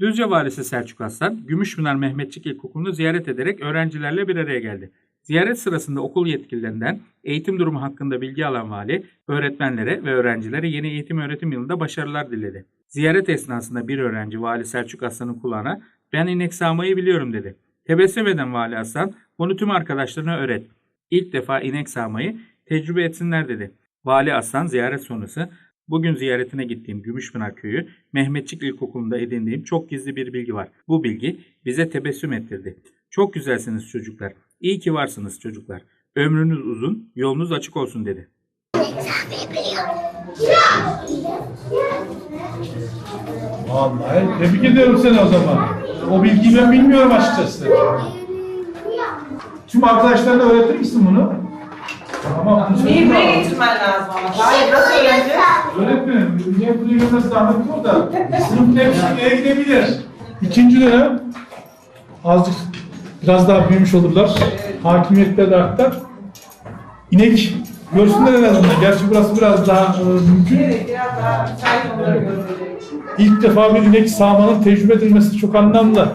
Düzce Valisi Selçuk Aslan, Gümüşpınar Mehmetçik İlkokulu'nu ziyaret ederek öğrencilerle bir araya geldi. Ziyaret sırasında okul yetkililerinden eğitim durumu hakkında bilgi alan vali, öğretmenlere ve öğrencilere yeni eğitim öğretim yılında başarılar diledi. Ziyaret esnasında bir öğrenci Vali Selçuk Aslan'ın kulağına ben inek sağmayı biliyorum dedi. Tebessüm eden Vali Aslan bunu tüm arkadaşlarına öğret. İlk defa inek sağmayı tecrübe etsinler dedi. Vali Aslan ziyaret sonrası bugün ziyaretine gittiğim Gümüşpınar Köyü Mehmetçik İlkokulu'nda edindiğim çok gizli bir bilgi var. Bu bilgi bize tebessüm ettirdi. Çok güzelsiniz çocuklar. İyi ki varsınız çocuklar. Ömrünüz uzun, yolunuz açık olsun dedi. Vallahi tebrik ediyorum seni o zaman. O bilgiyi ben bilmiyorum açıkçası. Tüm arkadaşlarına öğretir misin bunu? Ama bunu Neyi söyleyeyim buraya mi? getirmen lazım ama. Hayır nasıl öğreneceğiz? Öğretmenim, niye buraya gelmesi zahmet yok da sınıf hepsi gidebilir. İkinci dönem azıcık biraz daha büyümüş olurlar. Hakimiyetleri de artar. İnek görsünler en azından. Gerçi burası biraz daha e, mümkün. Evet biraz daha saygı onları görmeleri için. İlk defa bir inek sağmanın tecrübe edilmesi çok anlamlı.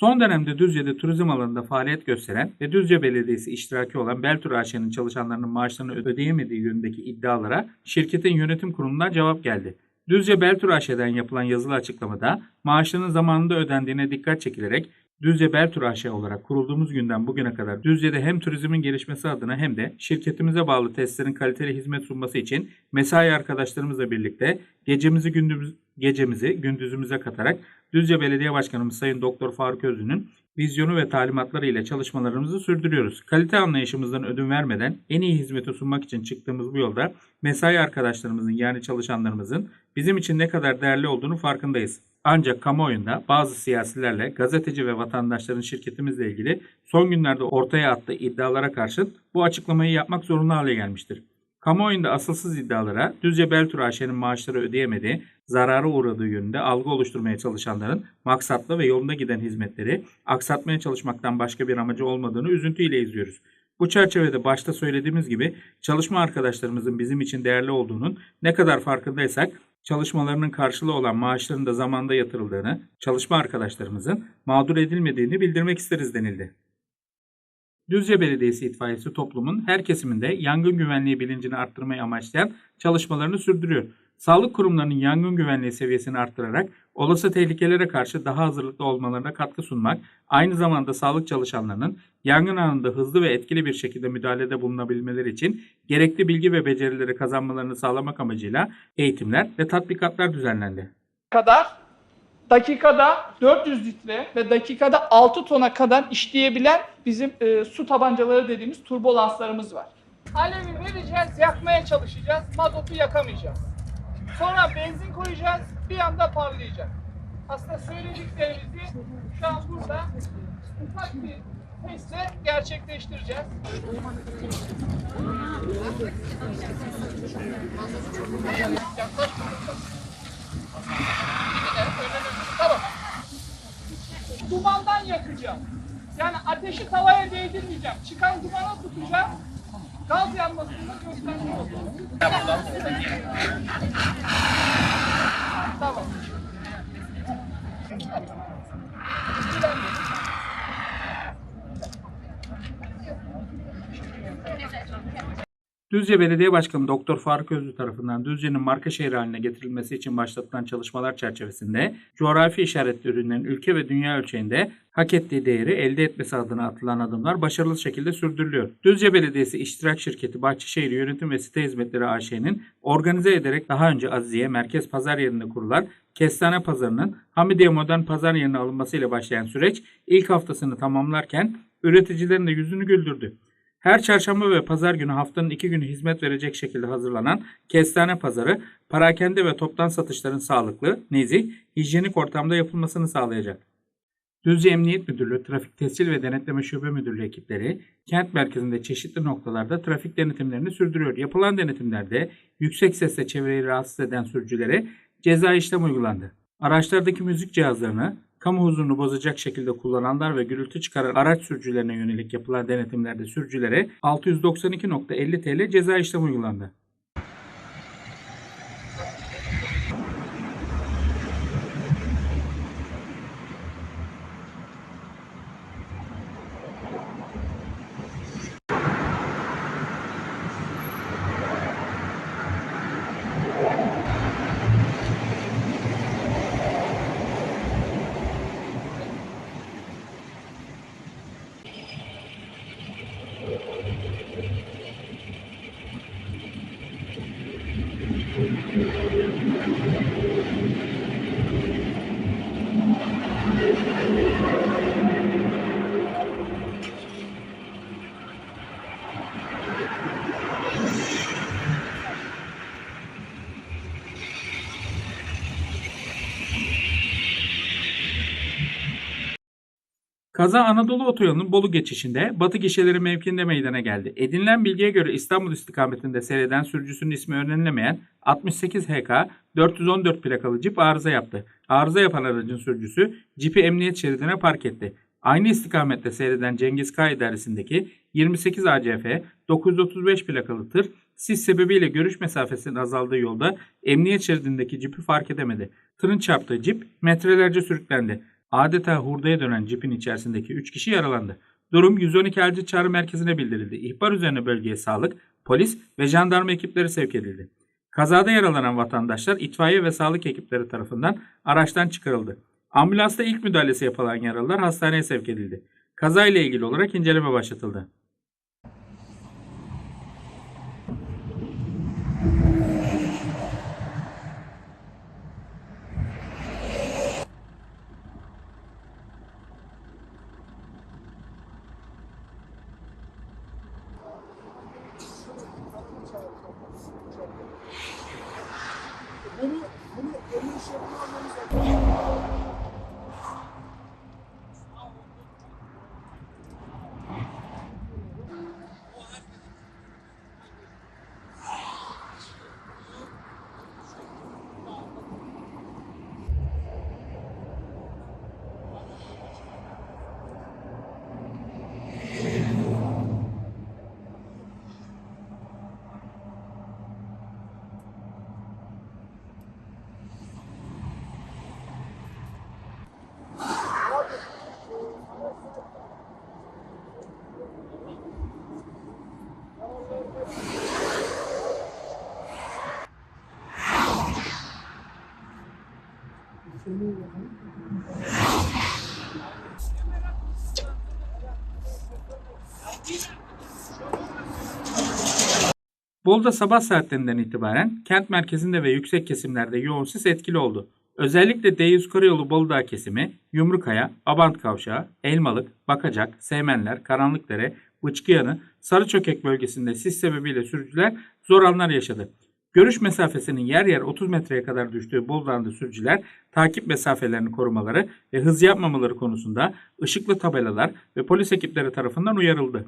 Son dönemde Düzce'de turizm alanında faaliyet gösteren ve Düzce Belediyesi iştiraki olan Beltur AŞ'nin çalışanlarının maaşlarını ödeyemediği yönündeki iddialara şirketin yönetim kurulundan cevap geldi. Düzce Beltur AŞ'den yapılan yazılı açıklamada maaşlarının zamanında ödendiğine dikkat çekilerek Düzce Beltur AŞ olarak kurulduğumuz günden bugüne kadar Düzce'de hem turizmin gelişmesi adına hem de şirketimize bağlı testlerin kaliteli hizmet sunması için mesai arkadaşlarımızla birlikte gecemizi gündüz gecemizi gündüzümüze katarak Düzce Belediye Başkanımız Sayın Doktor Faruk Özlü'nün vizyonu ve talimatları ile çalışmalarımızı sürdürüyoruz. Kalite anlayışımızdan ödün vermeden en iyi hizmeti sunmak için çıktığımız bu yolda mesai arkadaşlarımızın yani çalışanlarımızın bizim için ne kadar değerli olduğunu farkındayız. Ancak kamuoyunda bazı siyasilerle gazeteci ve vatandaşların şirketimizle ilgili son günlerde ortaya attığı iddialara karşın bu açıklamayı yapmak zorunda hale gelmiştir. Kamuoyunda asılsız iddialara Düzce Beltur AŞ'nin maaşları ödeyemediği, zarara uğradığı yönünde algı oluşturmaya çalışanların maksatlı ve yolunda giden hizmetleri aksatmaya çalışmaktan başka bir amacı olmadığını üzüntüyle izliyoruz. Bu çerçevede başta söylediğimiz gibi çalışma arkadaşlarımızın bizim için değerli olduğunun ne kadar farkındaysak çalışmalarının karşılığı olan maaşların da zamanda yatırıldığını, çalışma arkadaşlarımızın mağdur edilmediğini bildirmek isteriz denildi. Düzce Belediyesi itfaiyesi toplumun her kesiminde yangın güvenliği bilincini arttırmayı amaçlayan çalışmalarını sürdürüyor. Sağlık kurumlarının yangın güvenliği seviyesini arttırarak olası tehlikelere karşı daha hazırlıklı olmalarına katkı sunmak, aynı zamanda sağlık çalışanlarının yangın anında hızlı ve etkili bir şekilde müdahalede bulunabilmeleri için gerekli bilgi ve becerileri kazanmalarını sağlamak amacıyla eğitimler ve tatbikatlar düzenlendi. kadar dakikada 400 litre ve dakikada 6 tona kadar işleyebilen bizim e, su tabancaları dediğimiz turbolanslarımız var. Alevi vereceğiz, yakmaya çalışacağız, mazotu yakamayacağız. Sonra benzin koyacağız, bir anda parlayacak. Aslında söylediklerimizi şu an burada ufak bir testle gerçekleştireceğiz. Yaklaş. Tamam. Dumandan yakacağım. Yani ateşi tavaya değdirmeyeceğim. Çıkan dumana tutacağım. Gaz olacağım. Tamam. Düzce Belediye Başkanı Doktor Faruk Özlü tarafından Düzce'nin marka şehri haline getirilmesi için başlatılan çalışmalar çerçevesinde coğrafi işaretli ürünlerin ülke ve dünya ölçeğinde hak ettiği değeri elde etmesi adına atılan adımlar başarılı şekilde sürdürülüyor. Düzce Belediyesi İştirak Şirketi Bahçeşehir Yönetim ve Site Hizmetleri AŞ'nin organize ederek daha önce Aziye Merkez Pazar yerinde kurulan Kestane Pazarı'nın Hamidiye Modern Pazar yerine alınmasıyla başlayan süreç ilk haftasını tamamlarken üreticilerin de yüzünü güldürdü. Her çarşamba ve pazar günü haftanın iki günü hizmet verecek şekilde hazırlanan kestane pazarı, parakende ve toptan satışların sağlıklı, nezih, hijyenik ortamda yapılmasını sağlayacak. Düzce Emniyet Müdürlüğü, Trafik Tescil ve Denetleme Şube Müdürlüğü ekipleri kent merkezinde çeşitli noktalarda trafik denetimlerini sürdürüyor. Yapılan denetimlerde yüksek sesle çevreyi rahatsız eden sürücülere ceza işlem uygulandı. Araçlardaki müzik cihazlarını kamu huzurunu bozacak şekilde kullananlar ve gürültü çıkaran araç sürücülerine yönelik yapılan denetimlerde sürücülere 692.50 TL ceza işlemi uygulandı. Kaza Anadolu Otoyolu'nun Bolu geçişinde Batı gişeleri mevkinde meydana geldi. Edinilen bilgiye göre İstanbul istikametinde seyreden sürücüsünün ismi öğrenilemeyen 68 HK 414 plakalı cip arıza yaptı. Arıza yapan aracın sürücüsü cipi emniyet şeridine park etti. Aynı istikamette seyreden Cengiz K idaresindeki 28 ACF 935 plakalı tır sis sebebiyle görüş mesafesinin azaldığı yolda emniyet şeridindeki cipi fark edemedi. Tırın çarptığı cip metrelerce sürüklendi. Adeta hurdaya dönen cipin içerisindeki 3 kişi yaralandı. Durum 112 acil çağrı merkezine bildirildi. İhbar üzerine bölgeye sağlık, polis ve jandarma ekipleri sevk edildi. Kazada yaralanan vatandaşlar itfaiye ve sağlık ekipleri tarafından araçtan çıkarıldı. Ambulansta ilk müdahalesi yapılan yaralılar hastaneye sevk edildi. Kazayla ilgili olarak inceleme başlatıldı. Bunu, bunu, bunu şey iş yapmamamız lazım. Bolu'da sabah saatlerinden itibaren kent merkezinde ve yüksek kesimlerde yoğun sis etkili oldu. Özellikle D100 Karayolu Bolu kesimi, Yumrukaya, Abant Kavşağı, Elmalık, Bakacak, Seymenler, Karanlıkdere, Bıçkıyanı, Sarıçökek bölgesinde sis sebebiyle sürücüler zor anlar yaşadı. Görüş mesafesinin yer yer 30 metreye kadar düştüğü Bolu'da sürücüler takip mesafelerini korumaları ve hız yapmamaları konusunda ışıklı tabelalar ve polis ekipleri tarafından uyarıldı.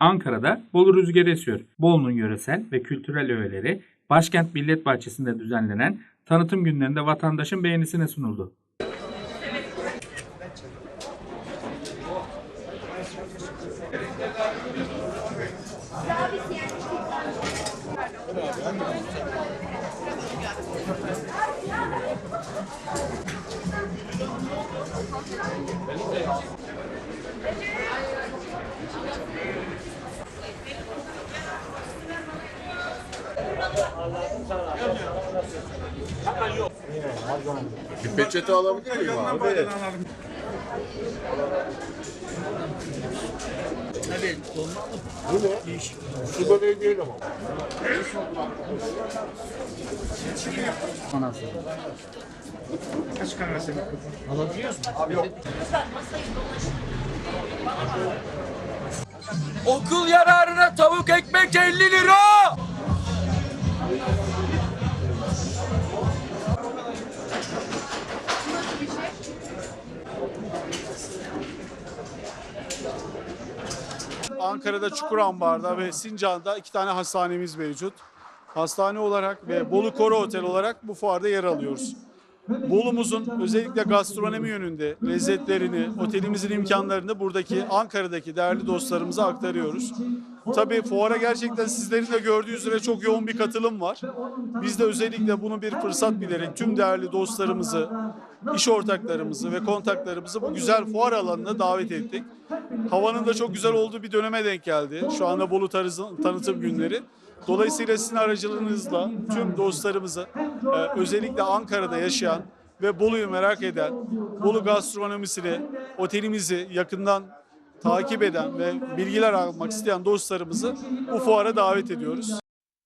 Ankara'da Bolu rüzgarı esiyor. Bolu'nun yöresel ve kültürel öğeleri Başkent Millet Bahçesi'nde düzenlenen tanıtım günlerinde vatandaşın beğenisine sunuldu. Bir peçete alabilir miyim abi? Bu ne? Şu böyle değil ama. Okul yararına tavuk ekmek 50 lira. Ankara'da Çukurambar'da ve Sincan'da iki tane hastanemiz mevcut. Hastane olarak ve Bolu Koro Otel olarak bu fuarda yer alıyoruz. Bolu'muzun özellikle gastronomi yönünde lezzetlerini, otelimizin imkanlarını buradaki Ankara'daki değerli dostlarımıza aktarıyoruz. Tabii fuara gerçekten sizlerin de gördüğü üzere çok yoğun bir katılım var. Biz de özellikle bunu bir fırsat bilerek tüm değerli dostlarımızı, iş ortaklarımızı ve kontaklarımızı bu güzel fuar alanına davet ettik. Havanın da çok güzel olduğu bir döneme denk geldi. Şu anda Bolu Tarızı- tanıtım günleri. Dolayısıyla sizin aracılığınızla tüm dostlarımızı e, özellikle Ankara'da yaşayan ve Bolu'yu merak eden, Bolu gastronomisini, otelimizi yakından takip eden ve bilgiler almak isteyen dostlarımızı bu fuara davet ediyoruz.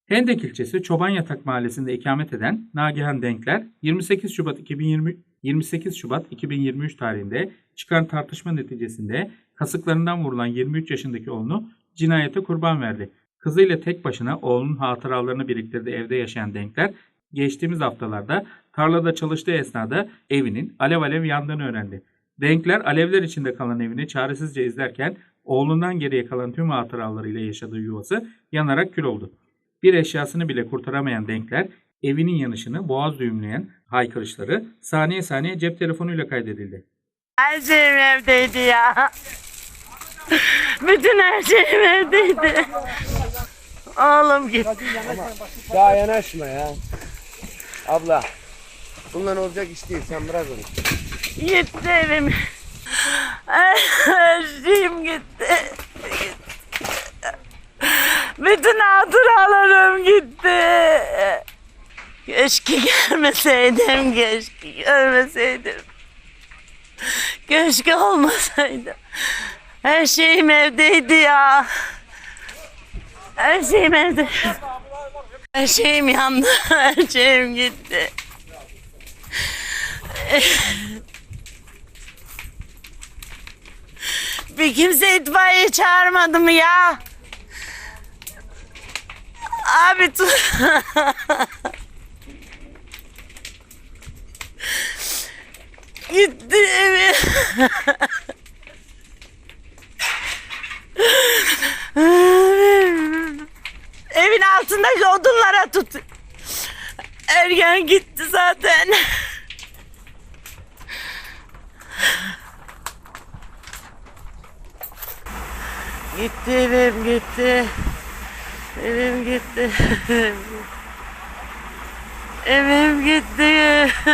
Hendek ilçesi Çobanyatak mahallesinde ikamet eden Nagihan Denkler 28 Şubat 2020 28 Şubat 2023 tarihinde çıkan tartışma neticesinde kasıklarından vurulan 23 yaşındaki oğlunu cinayete kurban verdi. Kızıyla tek başına oğlunun hatıralarını biriktirdiği evde yaşayan Denkler geçtiğimiz haftalarda tarlada çalıştığı esnada evinin alev alev yandığını öğrendi. Denkler alevler içinde kalan evini çaresizce izlerken oğlundan geriye kalan tüm hatıralarıyla yaşadığı yuvası yanarak kül oldu. Bir eşyasını bile kurtaramayan Denkler evinin yanışını boğaz düğümleyen haykırışları saniye saniye cep telefonuyla kaydedildi. Her şeyim evdeydi ya. Bütün her şeyim evdeydi. Oğlum gitti. Daha yanaşma ya. Abla. Bundan olacak iş değil. Sen bırak onu. Gitti evim. Her şeyim gitti. Bütün hatıralarım gitti. Keşke gelmeseydim, keşke görmeseydim. Keşke olmasaydı. Her şeyim evdeydi ya. Her şeyim evde. Her şeyim yandı, her şeyim gitti. Bir kimse itfaiye çağırmadı mı ya? Abi tu... Gitti evi. Evin altındaki odunlara tut. Ergen gitti zaten. Gitti evim gitti. Evim gitti. Evim gitti.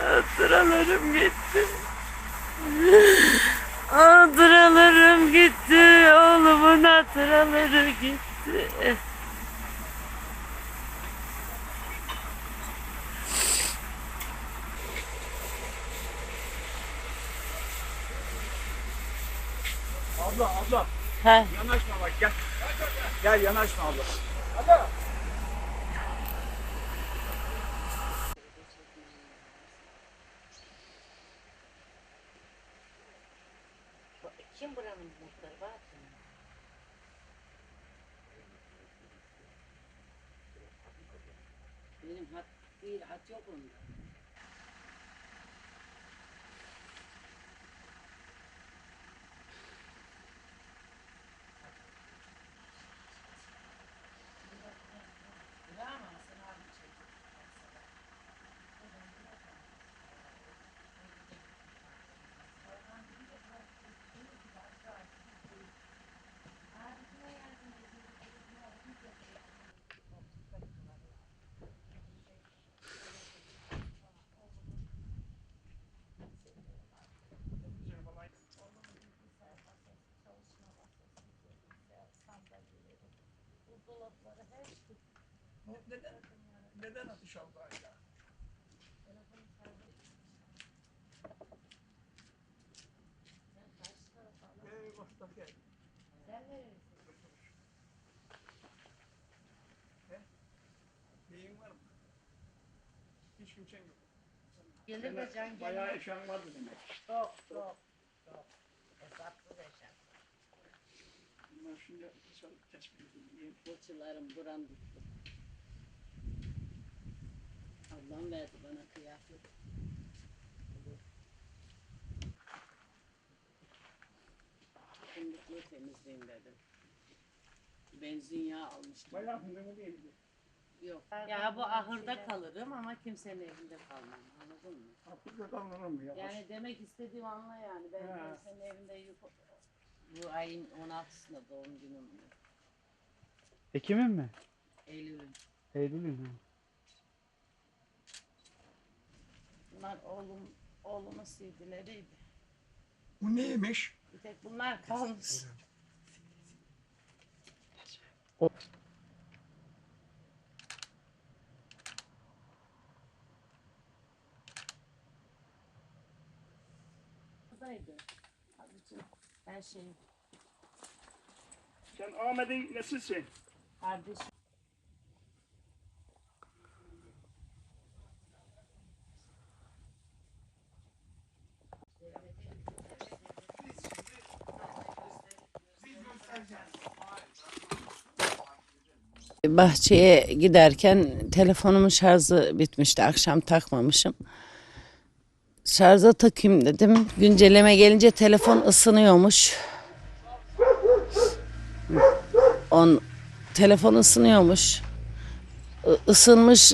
Hatıralarım gitti. Hatıralarım gitti. Oğlumun hatıraları gitti. Abla abla He. yanaşma bak gel. Gel yanaşma abla. Kim buranın muhtarı Benim hat değil, hat yok onda. Neden? Neden atış aldı hala? Eyvah da gel. He? Neyin var mı? Hiç kimsen yok. Gelir de can Bayağı gelir. eşyan vardı demek. Çok çok çok. Hesapsız yaşam. Bunlar şimdi edeyim. Fırçalarım buram gitti. Ablam verdi bana kıyafet. Fındıklı temizleyeyim dedim. Benzin yağı almıştım. Bayağı hındığı değildi. Yok. Ya bu ahırda kalırım ama kimsenin evinde kalmam. Anladın mı? Davranır mı ya? Yani demek istediğim anla yani. Ben Ha. kimsenin evinde yük... Bu ayın 16'sında doğum günüm. Ekim'in mi? Eylül'ün. Eylül'ün mü? Bunlar oğlum, oğlumun CD'leriydi. Bu neymiş? Bir tek bunlar kalmış. Buradaydı. Bütün her şey. Sen Ahmet'in nesisin? Kardeşim. Bahçeye giderken telefonumun şarjı bitmişti. Akşam takmamışım. Şarja takayım dedim. Güncelleme gelince telefon ısınıyormuş. On telefon ısınıyormuş. Isınmış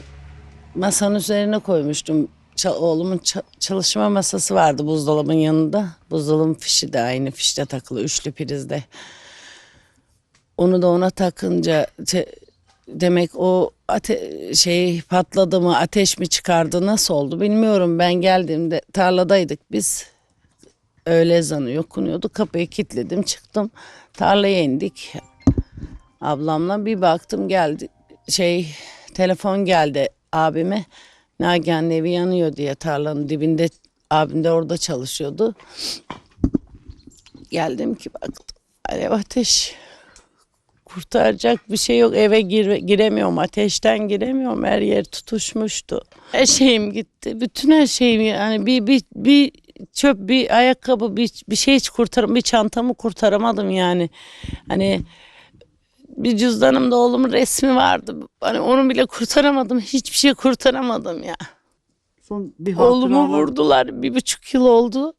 masanın üzerine koymuştum. Ça- oğlumun ça- çalışma masası vardı buzdolabının yanında. Buzdolabın fişi de aynı fişte takılı üçlü prizde. Onu da ona takınca demek o ate- şey patladı mı ateş mi çıkardı nasıl oldu bilmiyorum. Ben geldiğimde tarladaydık biz. Öğle ezanı okunuyordu. Kapıyı kilitledim çıktım. Tarlaya indik. Ablamla bir baktım geldi. Şey telefon geldi abime. Nagihan'ın evi yanıyor diye tarlanın dibinde abim de orada çalışıyordu. Geldim ki baktım. Alev ateş kurtaracak bir şey yok. Eve gir, giremiyorum. Ateşten giremiyorum. Her yer tutuşmuştu. Her şeyim gitti. Bütün her şeyim yani bir bir bir çöp, bir ayakkabı, bir bir şey hiç kurtarım, bir çantamı kurtaramadım yani. Hani bir cüzdanımda oğlumun resmi vardı. Hani onu bile kurtaramadım. Hiçbir şey kurtaramadım ya. Son bir Oğlumu vurdular. Bir buçuk yıl oldu.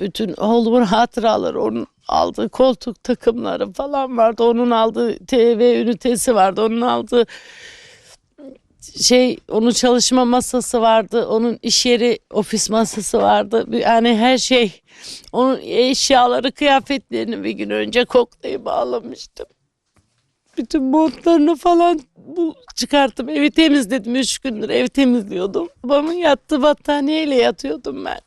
Bütün oğlumun hatıraları, onun aldığı koltuk takımları falan vardı. Onun aldığı TV ünitesi vardı. Onun aldığı şey, onun çalışma masası vardı. Onun iş yeri, ofis masası vardı. Yani her şey. Onun eşyaları, kıyafetlerini bir gün önce koklayıp bağlamıştım. Bütün montlarını falan bu çıkarttım. Evi temizledim. Üç gündür ev temizliyordum. Babamın yattığı battaniyeyle yatıyordum ben.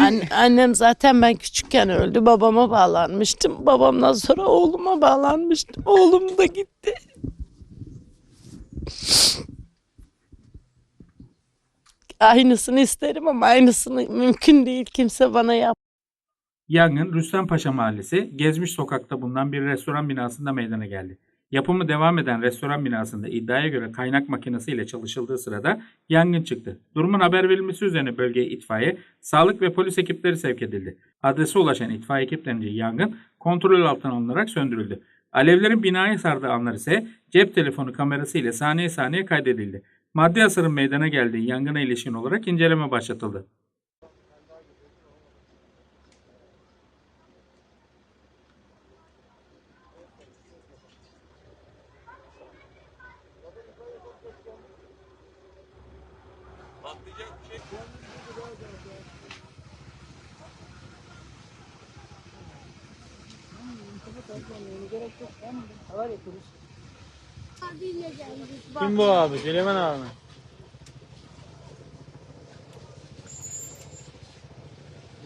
An- annem zaten ben küçükken öldü. Babama bağlanmıştım. Babamdan sonra oğluma bağlanmıştım. Oğlum da gitti. Aynısını isterim ama aynısını mümkün değil. Kimse bana yap. Yangın Rüstempaşa Mahallesi Gezmiş Sokak'ta bulunan bir restoran binasında meydana geldi. Yapımı devam eden restoran binasında iddiaya göre kaynak makinesiyle çalışıldığı sırada yangın çıktı. Durumun haber verilmesi üzerine bölgeye itfaiye, sağlık ve polis ekipleri sevk edildi. Adrese ulaşan itfaiye ekiplerince yangın kontrol altına alınarak söndürüldü. Alevlerin binaya sardığı anlar ise cep telefonu kamerası ile saniye saniye kaydedildi. Maddi hasarın meydana geldiği yangına ilişkin olarak inceleme başlatıldı. Kim bu abi? Süleyman abi mi?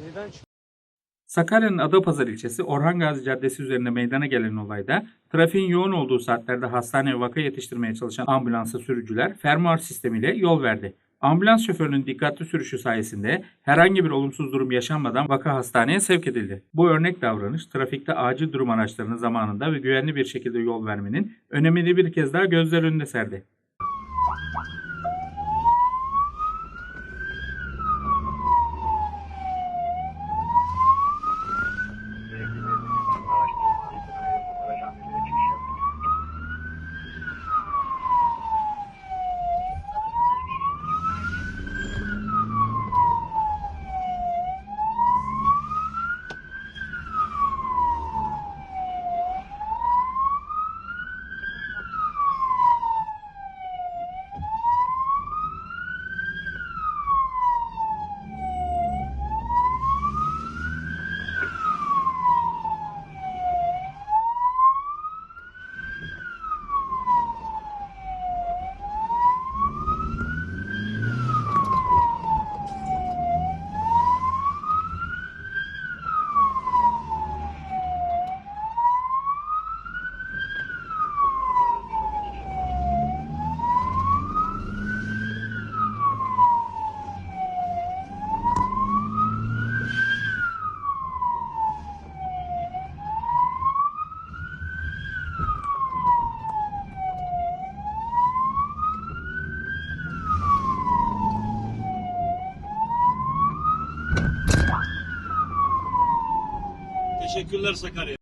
Neden Sakarya'nın Adapazarı ilçesi Orhan Gazi Caddesi üzerinde meydana gelen olayda trafiğin yoğun olduğu saatlerde hastaneye vaka yetiştirmeye çalışan ambulansa sürücüler fermuar sistemiyle yol verdi. Ambulans şoförünün dikkatli sürüşü sayesinde herhangi bir olumsuz durum yaşanmadan vaka hastaneye sevk edildi. Bu örnek davranış trafikte acil durum araçlarının zamanında ve güvenli bir şekilde yol vermenin önemini bir kez daha gözler önünde serdi. Teşekkürler Sakarya.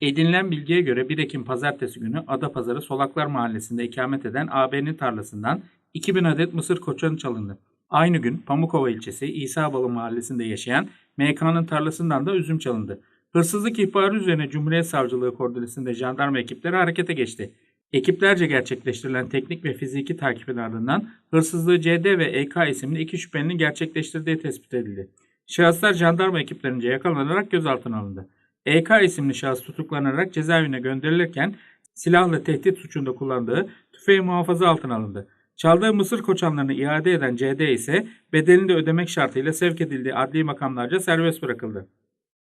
Edinilen bilgiye göre 1 Ekim pazartesi günü Adapazarı Solaklar Mahallesi'nde ikamet eden AB'nin tarlasından 2000 adet mısır koçanı çalındı. Aynı gün Pamukova ilçesi İsabalı Mahallesi'nde yaşayan MK'nın tarlasından da üzüm çalındı. Hırsızlık ihbarı üzerine Cumhuriyet Savcılığı koordinesinde jandarma ekipleri harekete geçti. Ekiplerce gerçekleştirilen teknik ve fiziki takibin ardından hırsızlığı CD ve EK isimli iki şüphelinin gerçekleştirdiği tespit edildi. Şahıslar jandarma ekiplerince yakalanarak gözaltına alındı. EK isimli şahıs tutuklanarak cezaevine gönderilirken silahla tehdit suçunda kullandığı tüfeği muhafaza altına alındı. Çaldığı mısır koçanlarını iade eden CD ise bedelini de ödemek şartıyla sevk edildiği adli makamlarca serbest bırakıldı.